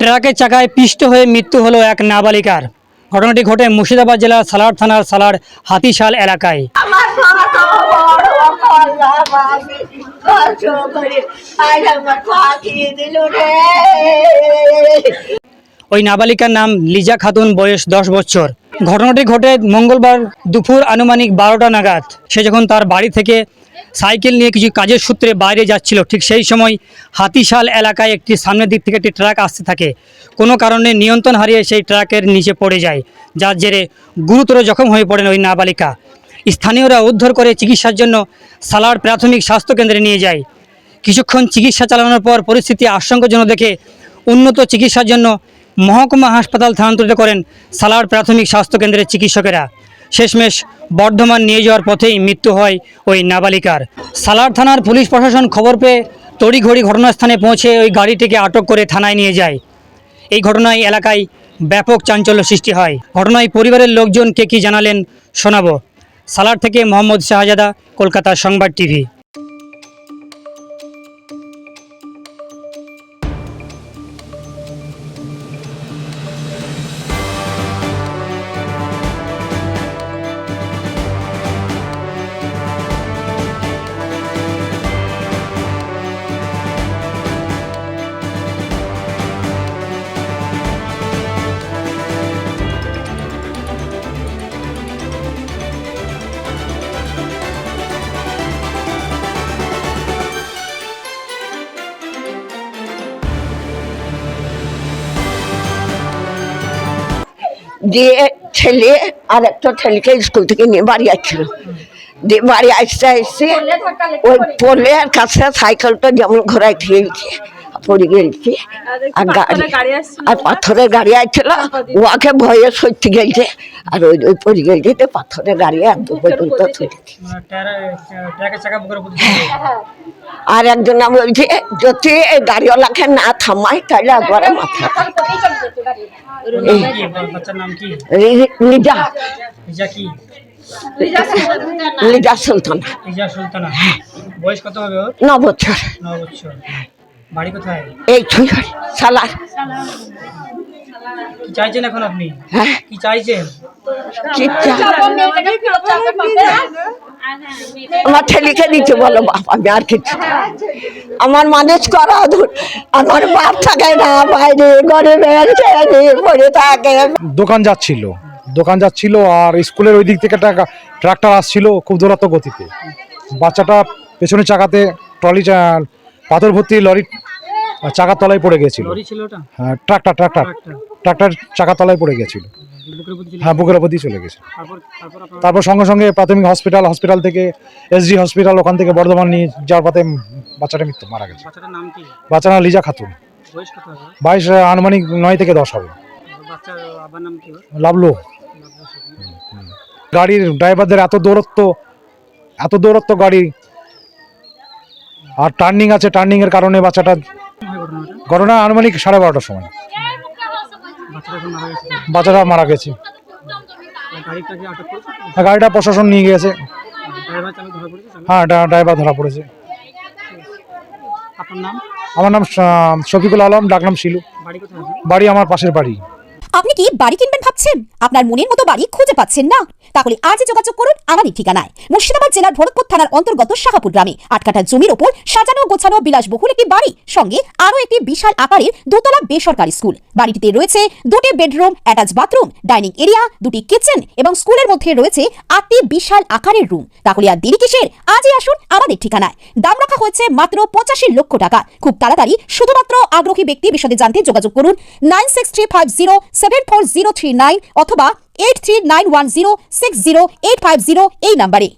ট্রাকের চাকায় পিষ্ট হয়ে মৃত্যু হলো এক নাবালিকার। ঘটনাটি ঘটে মুর্শিদাবাদ জেলার সালার থানার সালার হাতিশাল এলাকায়। ওই নাবালিকার নাম লিজা খাতুন বয়স দশ বছর। ঘটনাটি ঘটে মঙ্গলবার দুপুর আনুমানিক বারোটা নাগাদ। সে যখন তার বাড়ি থেকে সাইকেল নিয়ে কিছু কাজের সূত্রে বাইরে যাচ্ছিল, ঠিক সেই সময় হাতিশাল এলাকায় একটি সামনের দিক থেকে একটি ট্রাক আসতে থাকে। কোনো কারণে নিয়ন্ত্রণ হারিয়ে সেই ট্রাকের নিচে পড়ে যায়, যার জেরে গুরুতর জখম হয়ে পড়েন ওই নাবালিকা। স্থানীয়রা উদ্ধার করে চিকিৎসার জন্য সালার প্রাথমিক স্বাস্থ্যকেন্দ্রে নিয়ে যায়। কিছুক্ষণ চিকিৎসা চালানোর পর পরিস্থিতি আশঙ্কাজনক দেখে উন্নত চিকিৎসার জন্য মহকুমা হাসপাতাল স্থানান্তরিত করেন সালার প্রাথমিক স্বাস্থ্যকেন্দ্রের চিকিৎসকেরা। শেষমেশ বর্ধমান নিয়ে যাওয়ার পথেই মৃত্যু হয় ওই নাবালিকার। সালার থানার পুলিশ প্রশাসন খবর পেয়ে তড়িঘড়ি ঘটনাস্থানে পৌঁছে ওই গাড়িটিকে আটক করে থানায় নিয়ে যায়। এই ঘটনায় এলাকায় ব্যাপক চাঞ্চল্য সৃষ্টি হয়। ঘটনায় পরিবারের লোকজন কে কী জানালেন শোনাবো। সালার থেকে মোহাম্মদ শাহজাদা, কলকাতা সংবাদ টিভি। দিয়ে ছেলে আর একটা ছেলেকে স্কুল থেকে নিয়ে বাড়ি আসছিল। দিয়ে বাড়ি আসতে আসছে ওই পোলের কাছে সাইকেলটা যেমন ঘোরায় খেয়েছি পড়ে গেছি আর গাড়ি আর পাথরের গাড়ি আসছিল ওকে ভয়ে সত্যি গেছে আর ওই ওই পড়ে গেছে তো পাথরের গাড়ি আর দু ছুটেছি। আর একজন আমি বলছি যদি এই গাড়িওয়ালাকে না থামাই তাহলে একবারে মাথা কি লি- লিজা লিজা কি? লিজা সুলতানা। লিজা সুলতানা। বয়স কত হবে ওর? ন বছর। ন বছর। বাড়ি কোথায়? এই ছুঁই সালার কি চাইছেন এখন আপনি? হ্যাঁ। কি চাইছেন? আমার ছেলেকে দিতে বলো বাপ আমি আর কিছু আমার মানুষ করা ধুর। আমার বাপ থাকে না বাইরে ঘরে বেড়াচ্ছে পড়ে থাকে। দোকান যাচ্ছিল। দোকান যাচ্ছিল আর স্কুলের ওই দিক থেকে একটা ট্রাক্টর আসছিল খুব দূরত্ব গতিতে বাচ্চাটা পেছনের চাকাতে ট্রলি চা- পাথর ভর্তি লরি চাকার তলায় পড়ে গেছিল। হ্যাঁ ট্রাক্টর ট্রাক্টর ট্রাক্টর। চাকার তলায় পড়ে গেছিল। উপর হ্যাঁ বুকের ওপর দিয়ে চলে গেছে। তারপর সঙ্গে সঙ্গে প্রাথমিক হসপিটাল হসপিটাল থেকে এসডি হসপিটাল ওখান থেকে বর্ধমান নিয়ে যাওয়ার পথে বাচ্চাটা মৃত্যু মারা গেছে। নাম বাচ্চাটা লিজা খাতুন। বাইশ আনুমানিক নয় থেকে দশ হবে। বাচ্চার? লাভলো গাড়ির ড্রাইভারদের এত দূরত্ব এত দূরত্ব গাড়ি আর টার্নিং আছে টার্নিং এর কারণে বাচ্চাটা ঘটনা আনুমানিক সাড়ে বারোটার সময়। বাচ্চাটা মারা গেছে। গাড়িটা প্রশাসন নিয়ে গেছে ড্রাইভার চালক ধরা পড়েছে। চালক? হ্যাঁ ড্রাইভার ধরা পড়েছে আমার নাম শফিকুল আলম ডাকনাম শিলু। বাড়ি বাড়ি আমার পাশের বাড়ি। আপনি কি বাড়ি কিনবেন ভাবছেন আপনার মনের মতো বাড়ি খুঁজে পাচ্ছেন না। তাহলে আজই যোগাযোগ করুন আমাদের ঠিকানায়। মুর্শিদাবাদ জেলার ভরতপুর থানার অন্তর্গত শাহাপুর গ্রামে। আট কাঠা জমির ওপর সাজানো গোছানো বিলাসবহুল একটি বাড়ি, সঙ্গে আরও একটি বিশাল আকারের দোতলা বেসরকারি স্কুল। বাড়িটিতে রয়েছে দুটি bedroom, attach bathroom, dining area, দুটি কিচেন এবং স্কুলের মধ্যে রয়েছে আটটি বিশাল আকারের রুম। তাহলে আর দেরি কিসের? আজই আসুন আমাদের ঠিকানায়। দাম রাখা হয়েছে মাত্র পঁচাশি লক্ষ টাকা। খুব তাড়াতাড়ি শুধুমাত্র আগ্রহী ব্যক্তি বিশদে জানতে যোগাযোগ করুন nine six three five zero seven four zero three nine অথবা eight three nine one zero six zero eight five zero এই নাম্বারে।